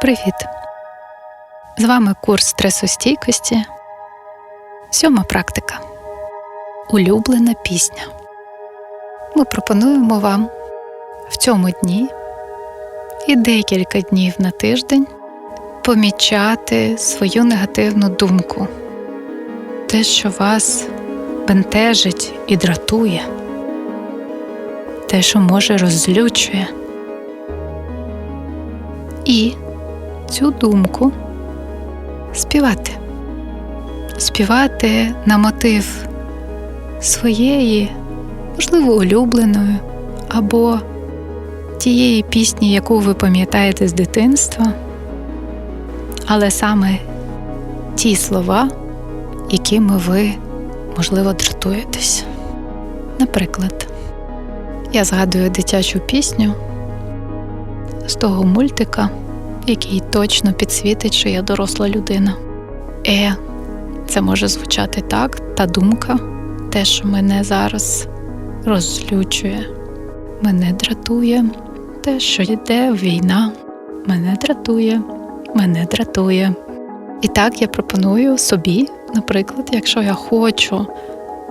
Привіт! З вами курс стресостійкості. Сьома практика. Улюблена пісня. Ми пропонуємо вам в цьому дні і декілька днів на тиждень помічати свою негативну думку, те, що вас бентежить і дратує, те, що може розлючує. І цю думку співати, співати на мотив своєї, можливо, улюбленої або тієї пісні, яку ви пам'ятаєте з дитинства, але саме ті слова, якими ви, можливо, дратуєтесь. Наприклад, я згадую дитячу пісню з того мультика, який точно підсвітить, що я доросла людина. Е, це може звучати так, та думка, те, що мене зараз розлючує, мене дратує, те, що йде війна, мене дратує, мене дратує. І так я пропоную собі, наприклад, якщо я хочу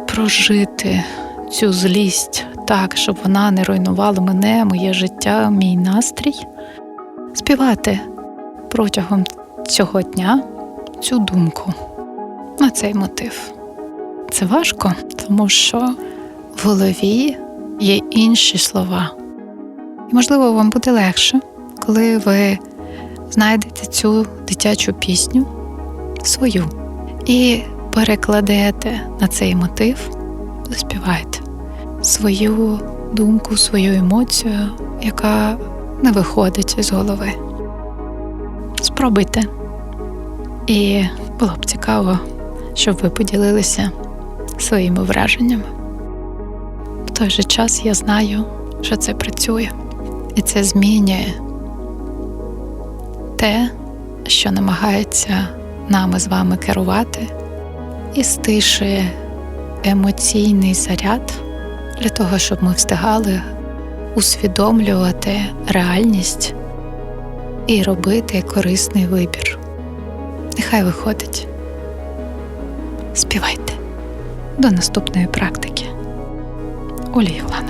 прожити цю злість так, щоб вона не руйнувала мене, моє життя, мій настрій, співати протягом цього дня цю думку на цей мотив. Це важко, тому що в голові є інші слова. І, можливо, вам буде легше, коли ви знайдете цю дитячу пісню свою і перекладете на цей мотив, заспіваєте свою думку, свою емоцію, яка не виходить з голови. Спробуйте. І було б цікаво, щоб ви поділилися своїми враженнями. В той же час я знаю, що це працює, і це змінює те, що намагається нами з вами керувати, і стишує емоційний заряд для того, щоб ми встигали усвідомлювати реальність і робити корисний вибір. Нехай виходить. Співайте. До наступної практики. Оля Євланова